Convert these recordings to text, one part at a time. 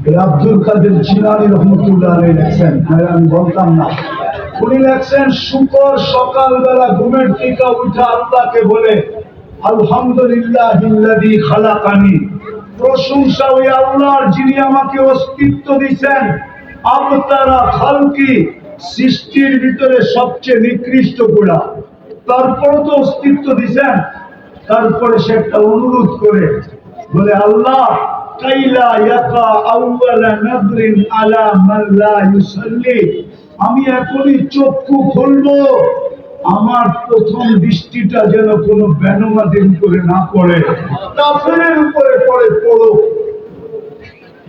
আব্দুল কাদের জিলানি রহমতুল্লাহ আলাই লেখছেন। আমি বলতাম না। উনি লেখছেন, শুকর সকালবেলা ঘুমের টিকা উঠা আল্লাহকে বলে, আলহামদুলিল্লাহ খালাকানি। প্রশংসা ওই আল্লাহর যিনি আমাকে অস্তিত্ব আবতারা খালকি সৃষ্টির ভিতরে সবচেয়ে নিকৃষ্ট গোড়া। তারপর তো অস্তিত্ব দিছেন তারপরে সে একটা অনুরোধ করে বলে, আল্লাহ আমি এখনই চক্ষু খুলবো। আমার প্রথম দৃষ্টিটা যেন কোনো ব্যানমাদিন করে না পড়ে। কাফেরের উপরে পড়ে পড়ো।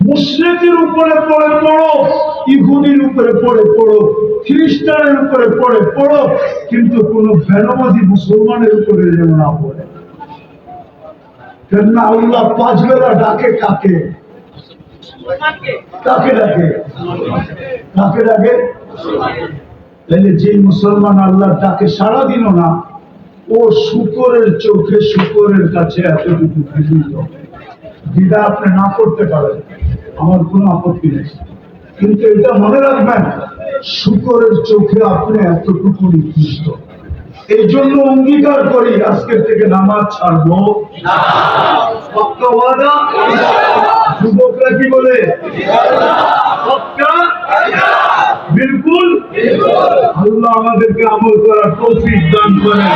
মুসলিমের উপরে পড়ে পড়ো। ইহুদির উপরে পড়ে পড়ো। খ্রিস্টানের উপরে পড়ে পড়ো। কিন্তু কোন বেনমাজি মুসলমানের উপরে যেন না পড়ে। আল্লাহ পাঁচ বেলা ডাকে। কাকে কাকে ডাকে। কাকে ডাকে। তাহলে যে মুসলমান আল্লাহ ডাকে সারা দিল না ও শুকরের চোখে শুকরের কাছে এতটুকু যেটা আপনি না করতে পারেন আমার কোনো আপত্তি নেই। কিন্তু এটা মনে রাখবেন শুকরের চোখে আপনি এতটুকু নিকৃষ্ট এই জন্য অঙ্গীকার করি, আজকের থেকে নামাজ ছাড়বো। যুবকরা কি বলে? বিলকুল? আল্লাহ আমাদেরকে আমল করার তৌফিক দান করেন।